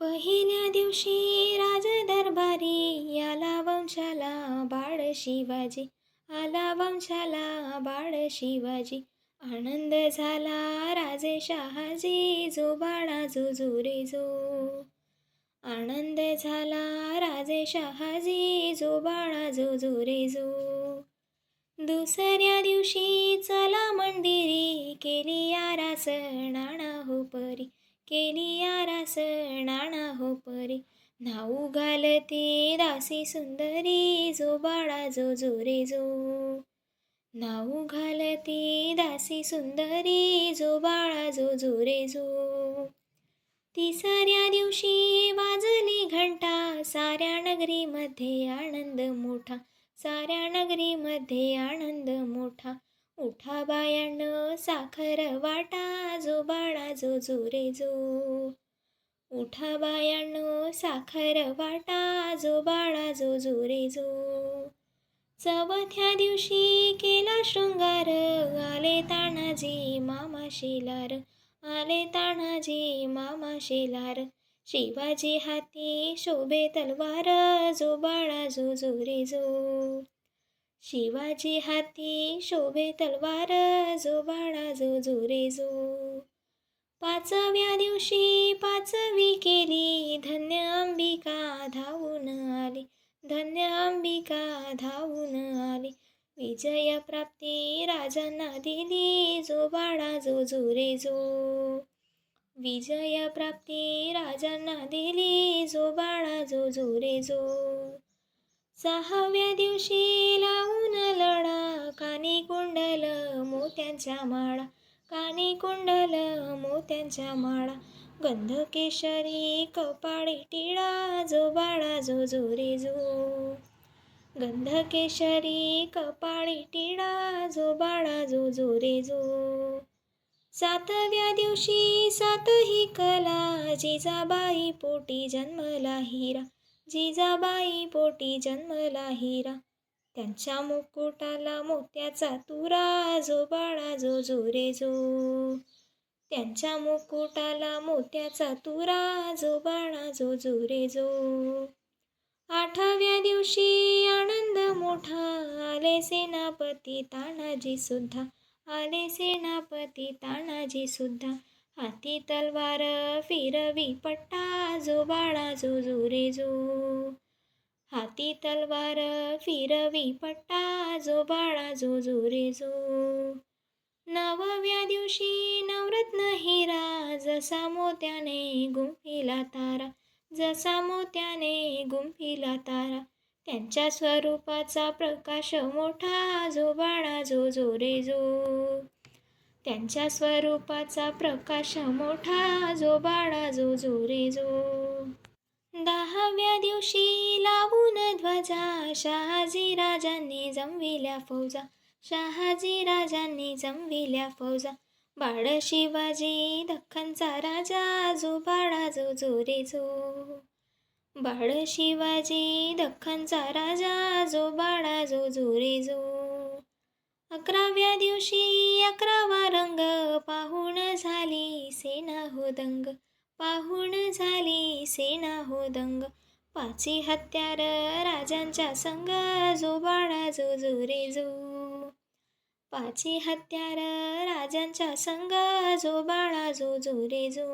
पहिल्या दिवशी राज दरबारी आला वंशाला बाळ शिवाजी आला वंशाला बाळ शिवाजी. आनंद झाला राजे शहाजी जो बाळा जो. जो रे जो आनंद झाला राजे शहाजी जो बाळा जो. जो रे जो दुसऱ्या दिवशी चला मंदिरी केली आरास नाणा हो परी केली नाऊ घालते दासी सुंदरी जो बाळा जो जो रे जो. नाऊ घालते दासी सुंदरी जो बाळा जो जो रे जो. तिसऱ्या दिवशी वाजली घंटा साऱ्या नगरीमध्ये आनंद मोठा साऱ्या नगरीमध्ये आनंद मोठा. उठा बायानं साखर वाटा जो बाळा जो जो रे जो. उठा बायानं साखर वाटा जो बाळा जो जो रे जो. चवथ्या दिवशी केला शृंगार आले तानाजी मामा शेलार आले तानाजी मामा शेलार शिवाजी हाती शोभे तलवार जो बाळा जो जो रे जो. शिवाजी हाती शोभे तलवार जो बाळा जो जो रे जो. पाचव्या दिवशी पाचवी केली. धन्य अंबिका धावून आली. धन्य अंबिका धावून आली. विजय प्राप्ती राजांना दिली. जो बाळा जो जो रे जो विजय प्राप्ती राजांना दिली. जो बाळा जो जो रे जो सहाव्या दिवशी लावून लढा. कानी कुंडल मोत्यांच्या माळा. कानी कुंडल मोत्यांच्या माळा. गंध केशरी कपाळी टिळा जो बाळा जो जो रे जो. गंध केशरी कपाळी टिळा जो बाळा जो जो रे जो. सातव्या दिवशी सातही कला जिजाबाई पोटी जन्मला हिरा. जिजाबाई पोटी जन्मला हिरा. त्यांच्या मुकुटाला मोत्याचा तुरा जो बाळा जो जो रे जो. त्यांच्या मुकुटाला मोत्याचा तुरा जो बाळा जो जो रे जो. आठव्या दिवशी आनंद मोठा आले सेनापती तानाजी सुद्धा. आले सेनापती तानाजी सुद्धा. हाती तलवार फिरवी पट्टा जो बाळा जो जो रे जो. हाती तलवार फिरवी पट्टा जो बाळा जो जो रे जो. नवव्या दिवशी नवरत्न हिरा जसा मोत्याने गुंफिला तारा जसा मोत्याने गुंफिला तारा. त्यांच्या स्वरूपाचा प्रकाश मोठा जो बाळा जो जो रे जो. त्यांच्या स्वरूपाचा प्रकाश मोठा जो बाळा जो जो रे जो. दहाव्या दिवशी लावून ध्वजा शहाजी राजांनी जमविल्या फौजा शहाजी राजांनी जमविल्या फौजा. बाळ शिवाजी दख्खनचा राजा जो बाळा जो जो रे जो बाळ शिवाजी दख्खनचा राजा जो बाळा जो जो रे जो अकराव्या दिवशी अकरावा रंग पाहून झाली सेना हो दंग पाहून झाली सेना हो दंग. पाची हत्यार राजांच्या संग जो बाळा जो. जो रे जो पाची हत्यार राजांच्या संग जो बाळा जो. जो रे जो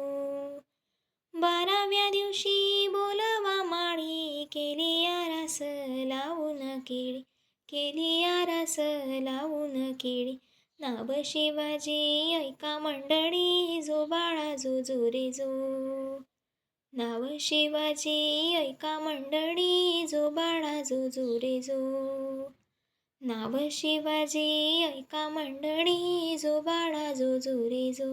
बाराव्या दिवशी बोलवा माळी केली आरास लावून केळी केली आरास लावून केळी. नाब शिवाजी ऐका मंडळी जो बाळा जो जो रे जो. नाव शिवाजी ऐका मंडळी जो बाळा जो जो रे जो. नाव शिवाजी ऐका मंडळी जो बाळा जो जो रे जो.